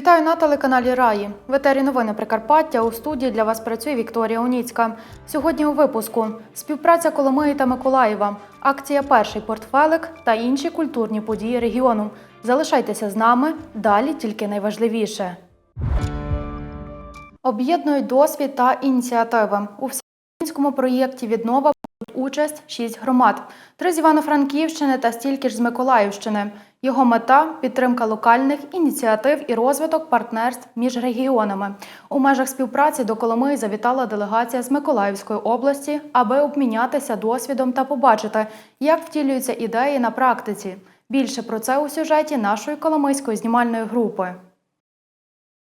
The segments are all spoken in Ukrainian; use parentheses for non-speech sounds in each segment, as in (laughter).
Вітаю на телеканалі Раї. В етері новини Прикарпаття у студії для вас працює Вікторія Уніцька. Сьогодні у випуску співпраця Коломиї та Миколаєва, акція Перший портфелик та інші культурні події регіону. Залишайтеся з нами. Далі тільки найважливіше. Об'єднують досвід та ініціативи. У всеукраїнському проєкті віднова участь шість громад: три з Івано-Франківщини та стільки ж з Миколаївщини. Його мета підтримка локальних ініціатив і розвиток партнерств між регіонами. У межах співпраці до Коломиї завітала делегація з Миколаївської області, аби обмінятися досвідом та побачити, як втілюються ідеї на практиці. Більше про це у сюжеті нашої коломийської знімальної групи.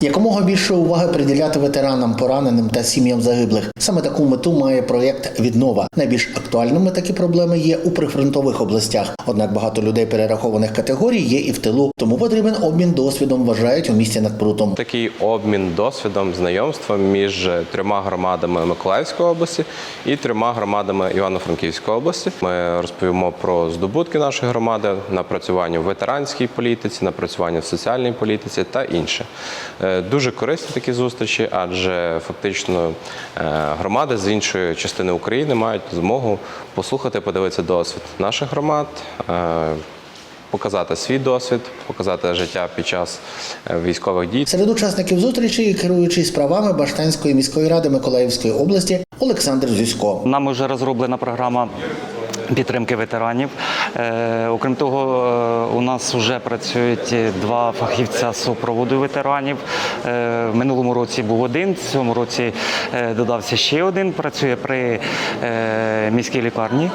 Якомога більше уваги приділяти ветеранам, пораненим та сім'ям загиблих. Саме таку мету має проєкт Віднова. Найбільш актуальними такі проблеми є у прифронтових областях. Однак багато людей перерахованих категорій є і в тилу, тому потрібен обмін досвідом, вважають у місті над прутом. Такий обмін досвідом, знайомством між трьома громадами Миколаївської області і трьома громадами Івано-Франківської області. Ми розповімо про здобутки нашої громади, напрацювання в ветеранській політиці, напрацювання в соціальній політиці та інше. Дуже корисні такі зустрічі, адже фактично е, громади з іншої частини України мають змогу послухати, подивитися досвід наших громад. е, Показати свій досвід, показати життя під час е, військових дій. Серед учасників зустрічі керуючий справами Баштанської міської ради Миколаївської області Олександр Зюсько. Нами вже розроблена програма. Підтримки ветеранів. Е, окрім того, е, у нас вже працюють два фахівця супроводу ветеранів. Е, в минулому році був один, в цьому році додався ще один. Працює при міській лікарні.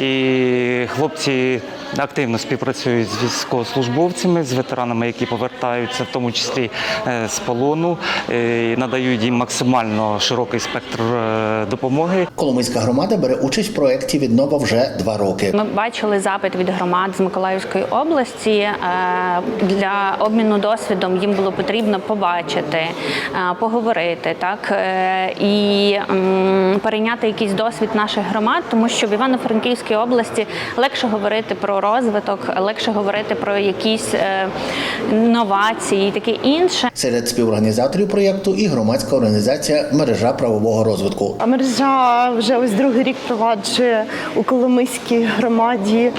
І хлопці активно співпрацюють з військовослужбовцями, з ветеранами, які повертаються, в тому числі е, з полону, е, і надають їм максимально широкий спектр е, допомоги. Коломийська громада бере участь в проєкті Віднова вже два роки. Ми бачили запит від громад з Миколаївської області для обміну досвідом. Їм було потрібно побачити, поговорити так і перейняти якийсь досвід наших громад, тому що в Івано-Франківській області легше говорити про розвиток, легше говорити про якісь е, новації, і таке інше. Серед співорганізаторів проєкту і громадська організація Мережа правового розвитку. А мережа вже ось другий рік проваджує у Коломийській громаді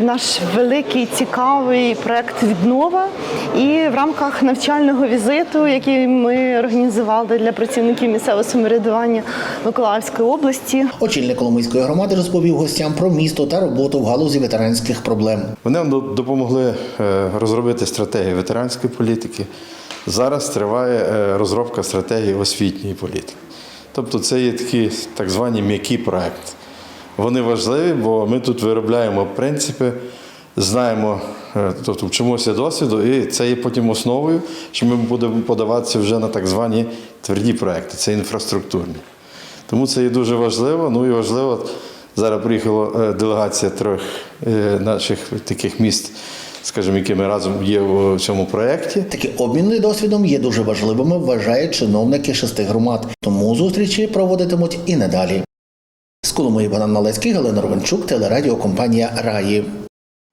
наш великий цікавий проект Віднова. І в рамках навчального візиту, який ми організували для працівників місцевого самоврядування Миколаївської області, Очільник Коломийської громади розповів гостям про місто та роботу в галузі ветеранських проблем. Вони нам допомогли е, розробити стратегію ветеранської політики. Зараз триває е, розробка стратегії освітньої політики. Тобто це є такі так звані м'які проекти. Вони важливі, бо ми тут виробляємо принципи, знаємо, е, тобто вчимося досвіду, і це є потім основою, що ми будемо подаватися вже на так звані тверді проекти, це інфраструктурні. Тому це є дуже важливо. Ну і важливо, зараз приїхала е, делегація трьох е, наших таких міст, скажімо, які ми разом є у цьому проєкті. Такі обміни досвідом є дуже важливими, вважають чиновники шести громад. Тому зустрічі проводитимуть і надалі. З Коломиї Богдан Налецький, Галина Ровенчук, телерадіокомпанія Раї.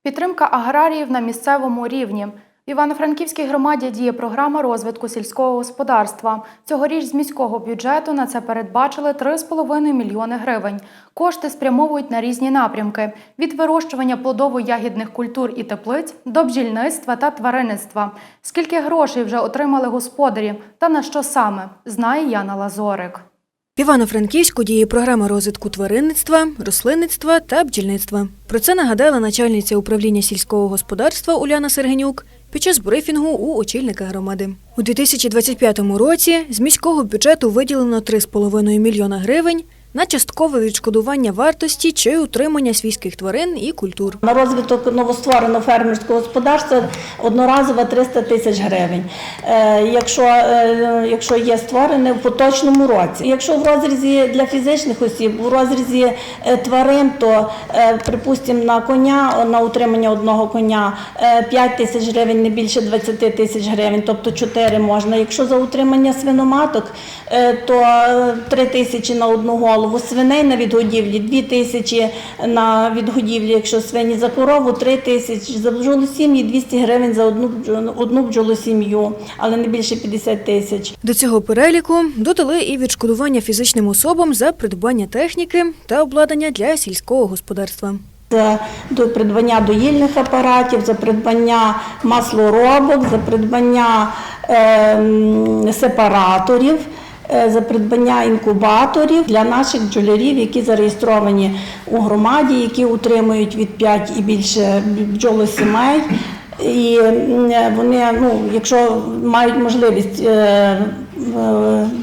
Підтримка аграріїв на місцевому рівні. В Івано-Франківській громаді діє програма розвитку сільського господарства. Цьогоріч з міського бюджету на це передбачили 3,5 мільйони гривень. Кошти спрямовують на різні напрямки: від вирощування плодово-ягідних культур і теплиць до бджільництва та тваринництва. Скільки грошей вже отримали господарі та на що саме, знає Яна Лазорик. В Івано-Франківську діє програма розвитку тваринництва, рослинництва та бджільництва. Про це нагадала начальниця управління сільського господарства Уляна Сергенюк під час брифінгу у очільника громади. У 2025 році з міського бюджету виділено 3,5 мільйона гривень на часткове відшкодування вартості чи утримання свійських тварин і культур. На розвиток новоствореного фермерського господарства одноразово 300 тисяч гривень. Е, Якщо, е, якщо є створене в поточному році. Якщо в розрізі для фізичних осіб, в розрізі е, тварин, то припустимо на коня, на утримання одного коня е, 5 тисяч гривень, не більше 20 тисяч гривень, тобто 4 можна. Якщо за утримання свиноматок, то 3 тисячі на одну голову. свиней на відгодівлі 2 тисячі на відгодівлі, якщо свині за корову 3 тисячі, за бджолосім'ї 200 гривень за одну, одну бджолосім'ю, але не більше 50 тисяч. До цього переліку додали і відшкодування фізичним особам за придбання техніки та обладнання для сільського господарства. За до придбання доїльних апаратів, за придбання маслоробок, за придбання ем, сепараторів, е, за придбання інкубаторів для наших бджолярів, які зареєстровані у громаді, які утримують від 5 і більше бджолосімей. І вони, ну, якщо мають можливість е, е,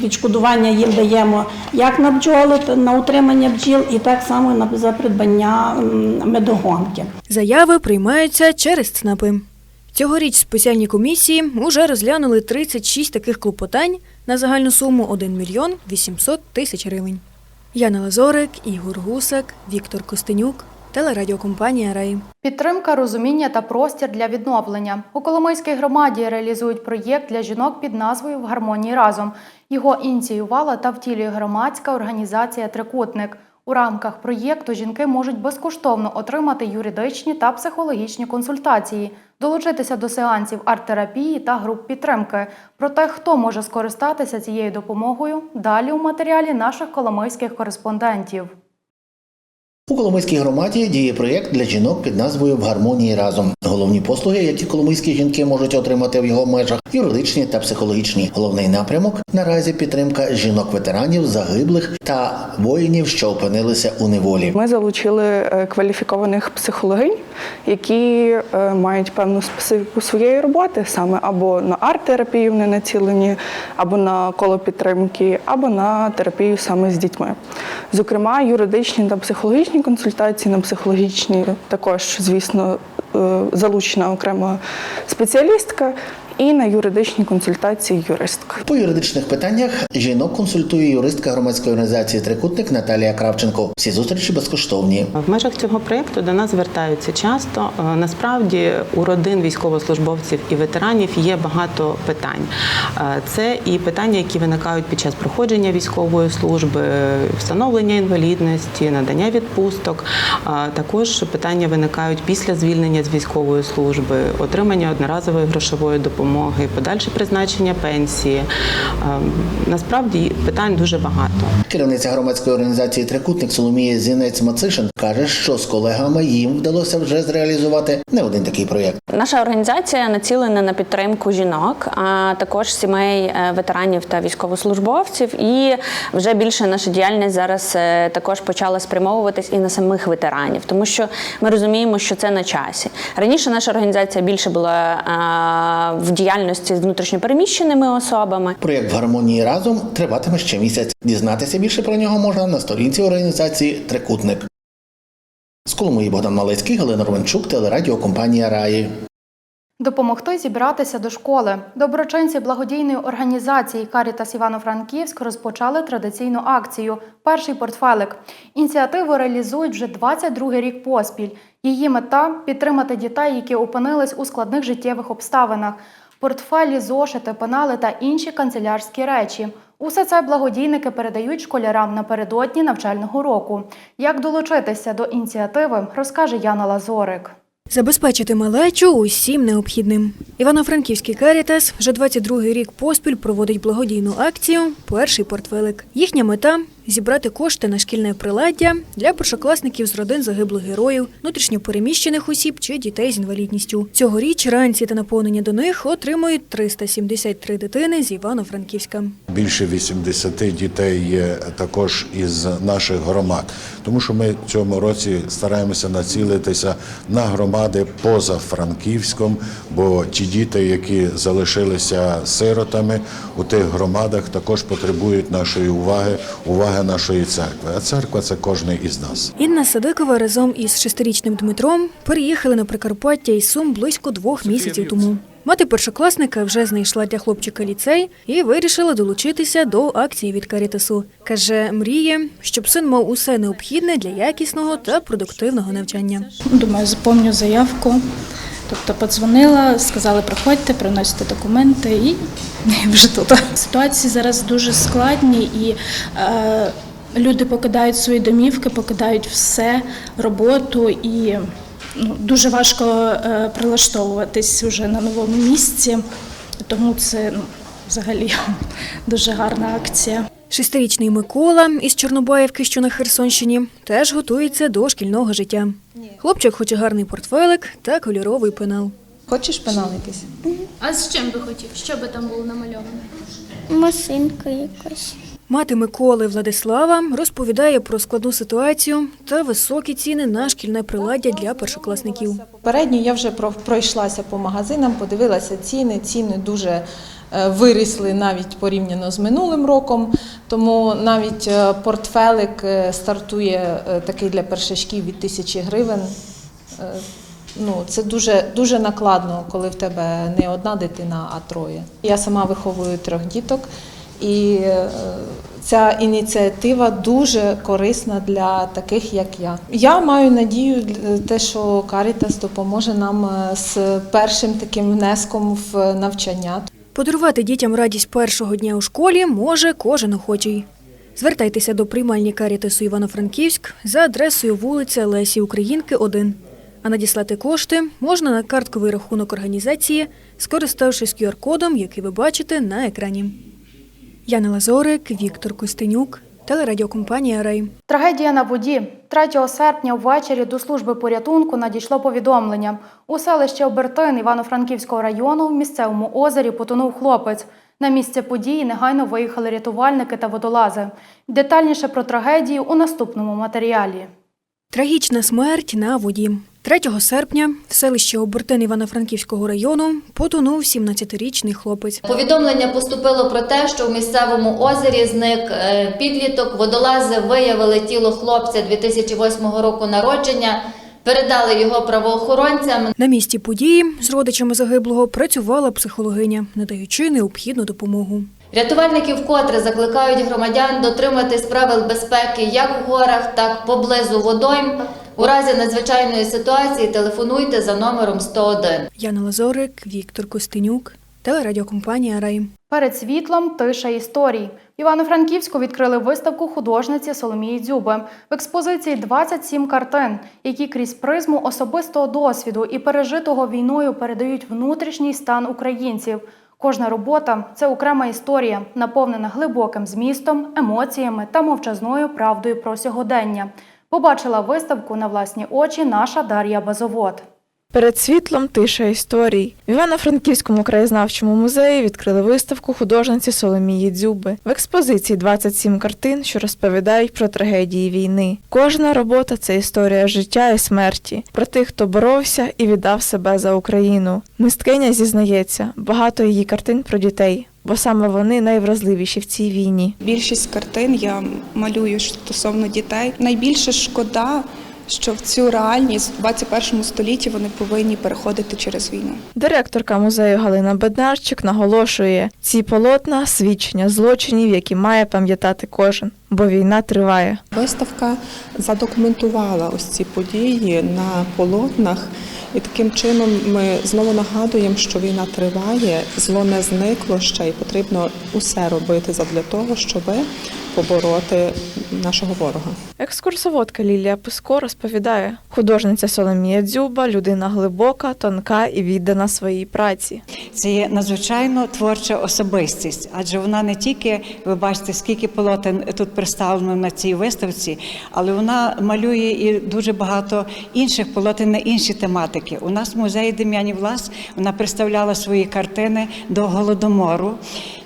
відшкодування їм даємо як на бджоли, на утримання бджіл, і так само на за придбання медогонки. Заяви приймаються через ЦНАПи. Цьогоріч спеціальні комісії уже розглянули 36 таких клопотань на загальну суму 1 мільйон 800 тисяч гривень. Яна Лазорик, Ігор Гусак, Віктор Костенюк, телерадіокомпанія Рай. Підтримка, розуміння та простір для відновлення. У Коломийській громаді реалізують проєкт для жінок під назвою В гармонії разом. Його ініціювала та втілює громадська організація Трикутник. У рамках проєкту жінки можуть безкоштовно отримати юридичні та психологічні консультації, долучитися до сеансів арт-терапії та груп підтримки. Про те, хто може скористатися цією допомогою, далі у матеріалі наших коломийських кореспондентів. У Коломийській громаді діє проєкт для жінок під назвою В гармонії разом. Головні послуги, які коломийські жінки можуть отримати в його межах, юридичні та психологічні. Головний напрямок наразі підтримка жінок-ветеранів, загиблих та воїнів, що опинилися у неволі. Ми залучили е, кваліфікованих психологинь, які е, мають певну специфіку своєї роботи, саме або на арт-терапію вони націлені, або на коло підтримки, або на терапію саме з дітьми. Зокрема, юридичні та психологічні консультації на психологічні також, звісно, е, залучена окрема спеціалістка. І на юридичні консультації юристка. По юридичних питаннях жінок консультує юристка громадської організації Трикутник Наталія Кравченко. Всі зустрічі безкоштовні. В межах цього проєкту до нас звертаються часто. Е, Насправді у родин військовослужбовців і ветеранів є багато питань. Е, Це і питання, які виникають під час проходження військової служби, встановлення інвалідності, надання відпусток. Також питання виникають після звільнення з військової служби, отримання одноразової грошової допомоги, подальше призначення пенсії. Е, Насправді питань дуже багато. Керівниця громадської організації Трикутник Соломія Зінець Мацишин каже, що з колегами їм вдалося вже зреалізувати не один такий проєкт. Наша організація націлена на підтримку жінок, а також сімей е, ветеранів та військовослужбовців. І вже більше наша діяльність зараз е, також почала спрямовуватись і на самих ветеранів, тому що ми розуміємо, що це на часі. Раніше наша організація більше була е, в діяльності з внутрішньопереміщеними особами. Проєкт в гармонії разом триватиме ще місяць. Дізнатися більше про нього можна на сторінці організації Трикутник. З Коломиї Богдан Малецький, Галина Романчук, телерадіокомпанія Раї. Допомогти зібратися до школи. Доброчинці благодійної організації Карітас Івано-Франківськ розпочали традиційну акцію Перший портфелик. Ініціативу реалізують вже 22-й рік поспіль. Її мета підтримати дітей, які опинились у складних життєвих обставинах. Портфелі, зошити, пенали та інші канцелярські речі. Усе це благодійники передають школярам напередодні навчального року. Як долучитися до ініціативи, розкаже Яна Лазорик. Забезпечити малечу усім необхідним. Івано-Франківський Карітас вже 22-й рік поспіль проводить благодійну акцію Перший портфелик. Їхня мета зібрати кошти на шкільне приладдя для першокласників з родин загиблих героїв, внутрішньопереміщених осіб чи дітей з інвалідністю. Цьогоріч ранці та наповнення до них отримують 373 дитини з Івано-Франківська. Більше 80 дітей є також із наших громад, тому що ми цьому році стараємося націлитися на громади поза Франківськом, бо ті діти, які залишилися сиротами у тих громадах, також потребують нашої уваги, уваги нашої церкви. А церква це кожний із нас. Інна Садикова разом із шестирічним Дмитром переїхали на Прикарпаття із Сум близько двох місяців тому. Мати першокласника вже знайшла для хлопчика ліцей і вирішила долучитися до акції від Карітасу. Каже, мріє, щоб син мав усе необхідне для якісного та продуктивного навчання. Думаю, заповню заявку. Тобто подзвонила, сказали, приходьте, приносите документи і (laughs) вже тут. Ситуації зараз дуже складні і е, люди покидають свої домівки, покидають все, роботу і ну, дуже важко е, прилаштовуватись вже на новому місці. Тому це ну, взагалі (laughs) дуже гарна акція. Шестирічний Микола із Чорнобаївки, що на Херсонщині, теж готується до шкільного життя. Хлопчик хоче гарний портфелик та кольоровий пенал. Хочеш пенал якийсь? А з чим би хотів? Що би там було намальовано? Машинка якась. Мати Миколи Владислава розповідає про складну ситуацію та високі ціни на шкільне приладдя для першокласників. Попередньо я вже про- пройшлася по магазинам, подивилася ціни. Ціни дуже е, вирісли навіть порівняно з минулим роком. Тому навіть е, портфелик е, стартує е, такий для першачків від тисячі гривень. Ну, це дуже, дуже накладно, коли в тебе не одна дитина, а троє. Я сама виховую трьох діток, і ця ініціатива дуже корисна для таких, як я. Я маю надію, те, що Карітас допоможе нам з першим таким внеском в навчання. Подарувати дітям радість першого дня у школі може кожен охочий. Звертайтеся до приймальні карітесу Івано-Франківськ за адресою вулиця Лесі Українки, 1. А надіслати кошти можна на картковий рахунок організації, скориставшись QR-кодом, який ви бачите на екрані. Яна Лазорик, Віктор Костенюк, телерадіокомпанія Рей. Трагедія на воді. 3 серпня ввечері до служби порятунку надійшло повідомлення. У селищі Обертин Івано-Франківського району в місцевому озері потонув хлопець. На місце події негайно виїхали рятувальники та водолази. Детальніше про трагедію у наступному матеріалі. Трагічна смерть на воді. 3 серпня в селищі Обертин Івано-Франківського району потонув 17-річний хлопець. Повідомлення поступило про те, що в місцевому озері зник е, підліток. Водолази виявили тіло хлопця 2008 року народження, передали його правоохоронцям. На місці події з родичами загиблого працювала психологиня, надаючи необхідну допомогу. Рятувальники вкотре закликають громадян дотриматись правил безпеки як в горах, так поблизу водойм. У разі надзвичайної ситуації телефонуйте за номером 101. Яна Лазорик, Віктор Костенюк, телерадіокомпанія Рай. Перед світлом тиша історій. В Івано-Франківську відкрили виставку художниці Соломії Дзюби. В експозиції 27 картин, які крізь призму особистого досвіду і пережитого війною передають внутрішній стан українців. Кожна робота це окрема історія, наповнена глибоким змістом, емоціями та мовчазною правдою про сьогодення. Побачила виставку на власні очі наша Дар'я Базовод. Перед світлом тиша історій. В Івано-Франківському краєзнавчому музеї відкрили виставку художниці Соломії Дзюби. В експозиції 27 картин, що розповідають про трагедії війни. Кожна робота це історія життя і смерті, про тих, хто боровся і віддав себе за Україну. Мисткиня зізнається, багато її картин про дітей, бо саме вони найвразливіші в цій війні. Більшість картин я малюю стосовно дітей. Найбільше шкода, що в цю реальність в 21 столітті вони повинні переходити через війну. Директорка музею Галина Беднарчик наголошує, ці полотна свідчення злочинів, які має пам'ятати кожен, бо війна триває. Виставка задокументувала ось ці події на полотнах, і таким чином ми знову нагадуємо, що війна триває, зло не зникло ще, і потрібно усе робити задля того, щоб побороти нашого ворога. Екскурсоводка Лілія Писко розповідає, художниця Соломія Дзюба людина глибока, тонка і віддана своїй праці. Це є надзвичайно творча особистість, адже вона не тільки, ви бачите, скільки полотен тут представлено на цій виставці, але вона малює і дуже багато інших полотен на інші тематики. У нас в музеї Дем'янів Влас вона представляла свої картини до голодомору.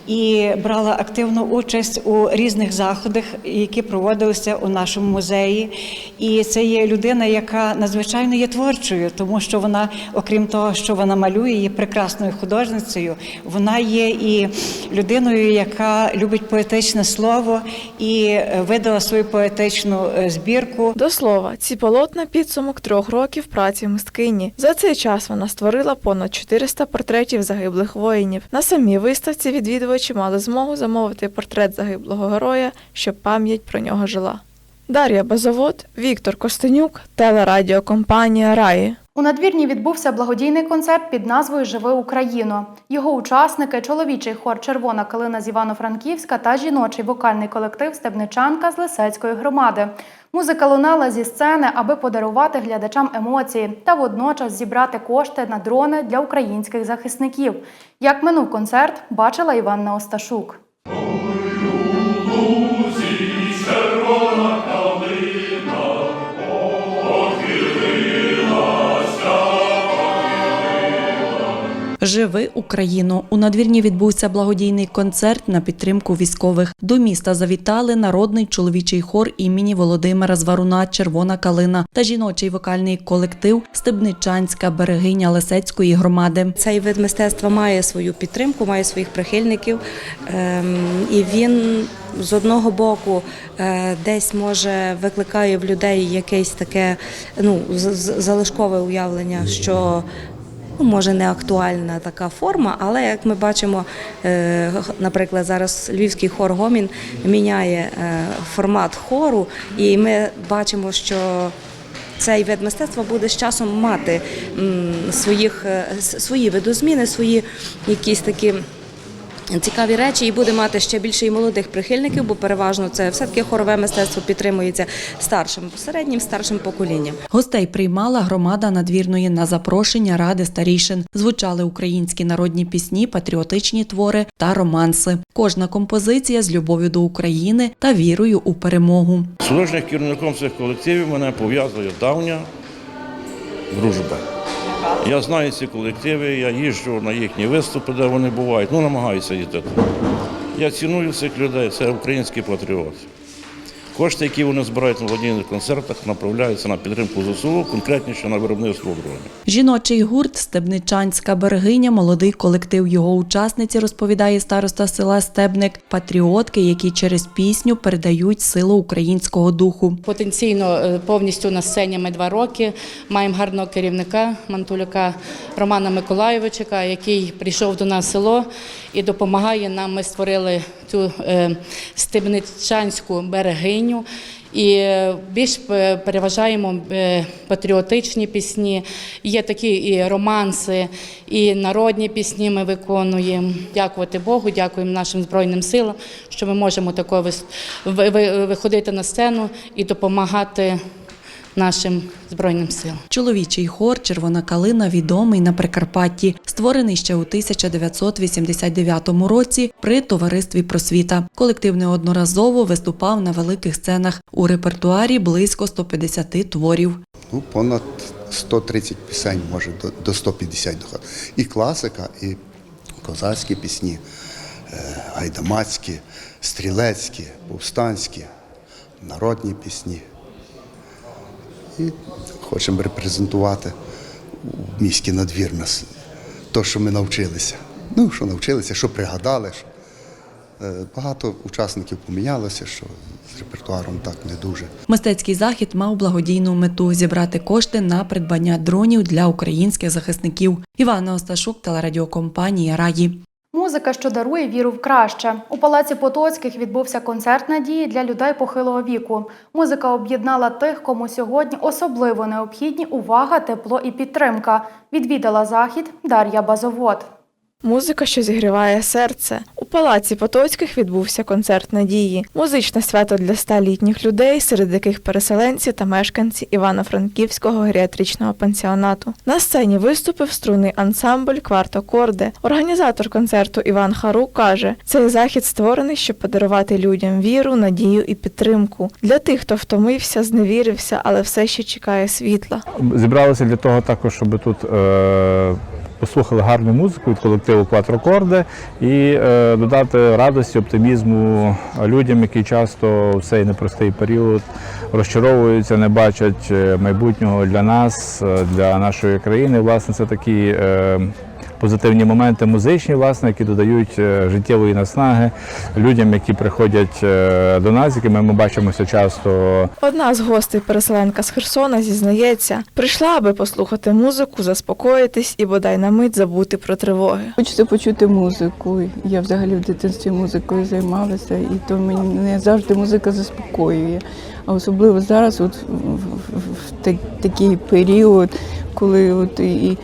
І брала активну участь у різних заходах, які проводилися у нашому музеї. І це є людина, яка надзвичайно є творчою, тому що вона, окрім того, що вона малює, є прекрасною художницею. Вона є і людиною, яка любить поетичне слово і е, видала свою поетичну е, збірку. До слова, ці полотна підсумок трьох років праці мисткині. За цей час вона створила понад 400 портретів загиблих воїнів. На самій виставці відвідувачі мали змогу замовити портрет загиблого героя, щоб пам'ять про нього жила. Дар'я Базовод, Віктор Костенюк, телерадіокомпанія Раї. У надвірні відбувся благодійний концерт під назвою Живи Україно. Його учасники чоловічий хор Червона калина з Івано-Франківська та жіночий вокальний колектив Стебничанка з Лисецької громади. Музика лунала зі сцени, аби подарувати глядачам емоції та водночас зібрати кошти на дрони для українських захисників. Як минув концерт, бачила Іванна Осташук. Живи Україно. У надвірні відбувся благодійний концерт на підтримку військових. До міста завітали народний чоловічий хор імені Володимира Зваруна Червона калина та жіночий вокальний колектив Стебничанська берегиня Лисецької громади. Цей вид мистецтва має свою підтримку, має своїх прихильників, ем, і він з одного боку е, десь може викликає в людей якесь таке ну, залишкове уявлення, що ну, може не актуальна така форма, але як ми бачимо, е, наприклад, зараз львівський хор Гомін міняє е, формат хору, і ми бачимо, що цей вид мистецтва буде з часом мати своїх, е, свої видозміни, свої якісь такі. Цікаві речі і буде мати ще більше і молодих прихильників, бо переважно це все-таки хорове мистецтво підтримується старшим, середнім старшим поколінням. Гостей приймала громада надвірної на запрошення ради старішин. Звучали українські народні пісні, патріотичні твори та романси. Кожна композиція з любов'ю до України та вірою у перемогу. З художнім керівником цих колективів мене пов'язує давня дружба. Я знаю ці колективи, я їжджу на їхні виступи, де вони бувають, ну намагаюся їздити. Я ціную цих людей, це український патріоти. Кошти, які вони збирають на благодійних концертах, направляються на підтримку ЗСУ, конкретніше на виробництво дронів. Жіночий гурт Стебничанська берегиня, молодий колектив його учасниці, розповідає староста села Стебник, патріотки, які через пісню передають силу українського духу. Потенційно е, повністю на сцені ми два роки. Маємо гарного керівника Мантуляка Романа Миколайовича, який прийшов до нас в село і допомагає нам. Ми створили цю е, стебничанську берегиню. І е, більш переважаємо е, патріотичні пісні. Є такі і романси, і народні пісні ми виконуємо. Дякувати Богу, дякуємо нашим Збройним силам, що ми можемо тако виходити на сцену і допомагати нашим Збройним силам. Чоловічий хор Червона калина відомий на Прикарпатті, створений ще у 1989 році при товаристві Просвіта. Колектив неодноразово виступав на великих сценах. У репертуарі близько 150 творів. Ну, понад 130 пісень, може до, до 150 доходить. І класика, і козацькі пісні, е, гайдамацькі, стрілецькі, повстанські, народні пісні. І хочемо репрезентувати міський надвір нас, то, що ми навчилися. Ну, що навчилися, що пригадали. Що, е, багато учасників помінялося, що з репертуаром так не дуже. Мистецький захід мав благодійну мету зібрати кошти на придбання дронів для українських захисників. Івана Осташук, телерадіокомпанія Раї. Музика, що дарує віру в краще. У палаці Потоцьких відбувся концерт надії для людей похилого віку. Музика об'єднала тих, кому сьогодні особливо необхідні увага, тепло і підтримка. Відвідала захід Дар'я Базовод. Музика, що зігріває серце. У палаці Потоцьких відбувся концерт надії. Музичне свято для ста літніх людей, серед яких переселенці та мешканці Івано-Франківського геріатричного пансіонату. На сцені виступив струнний ансамбль Квартокорди. Організатор концерту Іван Харук каже, цей захід створений, щоб подарувати людям віру, надію і підтримку для тих, хто втомився, зневірився, але все ще чекає світла. Зібралися для того також, щоб тут е, послухали гарну музику від колективу Кватрокорди і е, додати радості, оптимізму людям, які часто в цей непростий період розчаровуються, не бачать е, майбутнього для нас, е, для нашої країни. Власне, це такі. Позитивні моменти музичні, власне, які додають е, життєвої наснаги людям, які приходять е, до нас, якими ми бачимося часто Одна з гостей переселенка з Херсона зізнається, прийшла, аби послухати музику, заспокоїтись і бодай на мить забути про тривоги. Хочеться почути музику. Я взагалі в дитинстві музикою займалася, і то мене завжди музика заспокоює. Особливо зараз, от в, в- в та- такий період, коли от і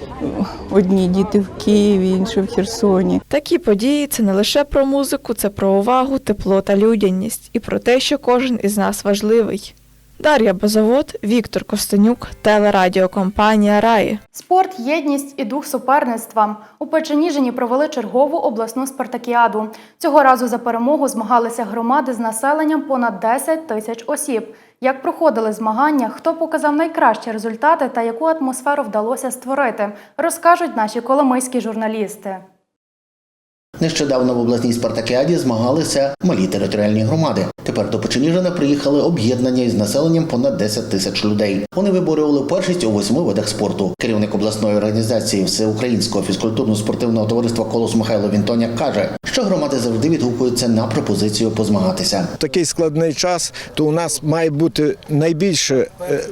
одні діти в Києві, інші в Херсоні. Такі події це не лише про музику, це про увагу, тепло та людяність і про те, що кожен із нас важливий. Дар'я Базавод, Віктор Костенюк, телерадіокомпанія Раї. Спорт, єдність і дух суперництва. У Печеніжині провели чергову обласну спартакіаду. Цього разу за перемогу змагалися громади з населенням понад 10 тисяч осіб. Як проходили змагання, хто показав найкращі результати та яку атмосферу вдалося створити, розкажуть наші коломийські журналісти. Нещодавно в обласній спартакіаді змагалися малі територіальні громади. Тепер до Печеніжина приїхали об'єднання із населенням понад 10 тисяч людей. Вони виборювали першість у восьми видах спорту. Керівник обласної організації Всеукраїнського фізкультурно-спортивного товариства Колос Михайло Вінтоняк каже, що громади завжди відгукуються на пропозицію позмагатися. такий складний час, то у нас має бути найбільше е,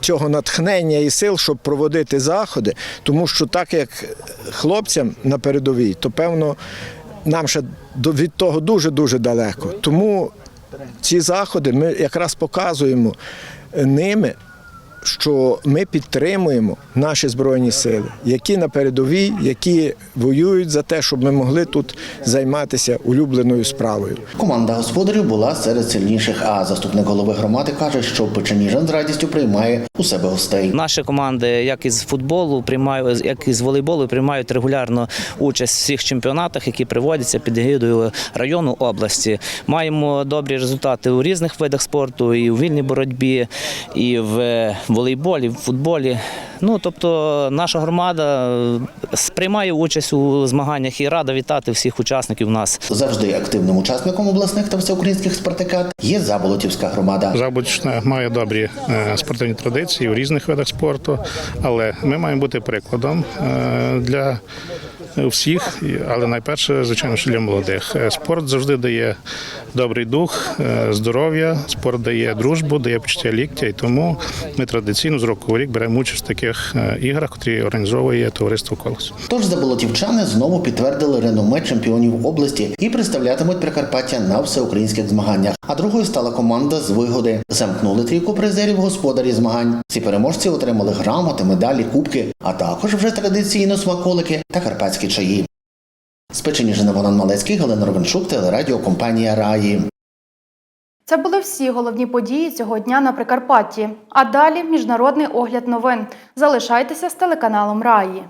цього натхнення і сил, щоб проводити заходи, тому що так як хлопцям на передовій, то певно нам ще від того дуже дуже далеко. Тому ці заходи ми якраз показуємо ними. Що ми підтримуємо наші збройні сили, які на передовій, які воюють за те, щоб ми могли тут займатися улюбленою справою. Команда господарів була серед сильніших. А заступник голови громади каже, що Печеніжин з радістю приймає у себе гостей. Наші команди, як із футболу, приймають, як із волейболу, приймають регулярно участь в всіх чемпіонатах, які проводяться під егідою району області. Маємо добрі результати у різних видах спорту, і у вільній боротьбі, і в волейболі, в футболі. Ну тобто, наша громада сприймає участь у змаганнях і рада вітати всіх учасників у нас. Завжди активним учасником обласних та всеукраїнських спартакат є Заболотівська громада. Забудчна має добрі е, спортивні традиції у різних видах спорту, але ми маємо бути прикладом е, для всіх, але найперше, звичайно, що для молодих. Е, Спорт завжди дає добрий дух, е, здоров'я, спорт дає дружбу, дає почуття ліктя, і тому ми традиційно з року в рік беремо участь в таких е, іграх, які організовує товариство «Колос». Тож заболотівчани знову підтвердили реноме чемпіонів області і представлятимуть Прикарпаття на всеукраїнських змаганнях. А другою стала команда з вигоди. Замкнули трійку призерів господарі змагань. Ці переможці отримали грамоти, медалі, кубки, а також вже традиційно смаколики та карпатські чаї. З Печеніжина Богдан Малецький, Галина Ровеншук, телерадіокомпанія Раї. Це були всі головні події цього дня на Прикарпатті. А далі міжнародний огляд новин. Залишайтеся з телеканалом Раї.